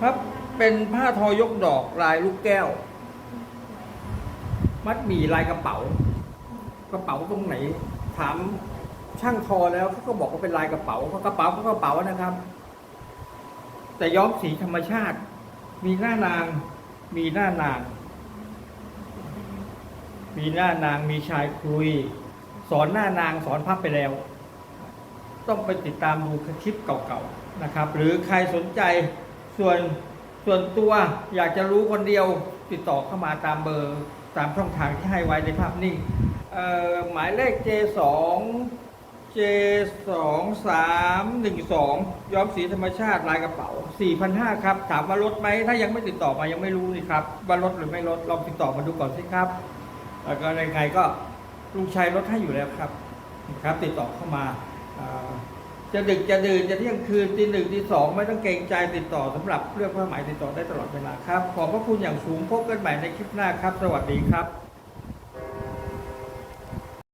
ครับเป็นผ้าทอยกดอกลายลูกแก้ว มัดหมี่ลายกระเป๋า กระเป๋าตรงไหน ถามช่างทอแล้วเขาก็บอกว่าเป็นลายกระเป๋าเพราะกระเป๋าก็กระเป๋านะครับ แต่ย้อมสีธรรมชาติ มีหน้านาง มีหน้านาง มีหน้านางมีชายคุย สอนหน้านางสอนพับไปแล้ว ต้องไปติดตามดูคลิปเก่าๆนะครับ หรือใครสนใจ ส่วนส่วนตัวอยากจะรู้คนเดียวติดต่อเข้ามาตามเบอร์ตามช่องทางที่ให้ไว้ในภาพนิ่งเอ่อหมายเลข J2 J2312 ย้อมสีธรรมชาติลายกระเป๋า 4,500 ครับ ถามว่าลดไหม ถ้ายังไม่ติดต่อมายังไม่รู้นี่ครับ ว่าลดหรือไม่ลด ลองติดต่อมาดูก่อนสิครับ แล้วก็ในใครก็ลุงชัยลดให้อยู่แล้วครับ ครับ ติดต่อเข้ามาา จะดึกจะดื่นจะเที่ยงคืนตีหนึ่งตีสองไม่ต้องเกรงใจติดต่อสำหรับเรื่องผ้าไหมติดต่อได้ตลอดเวลาครับ ขอบพระคุณอย่างสูงพบกันใหม่ในคลิปหน้าครับ สวัสดีครับ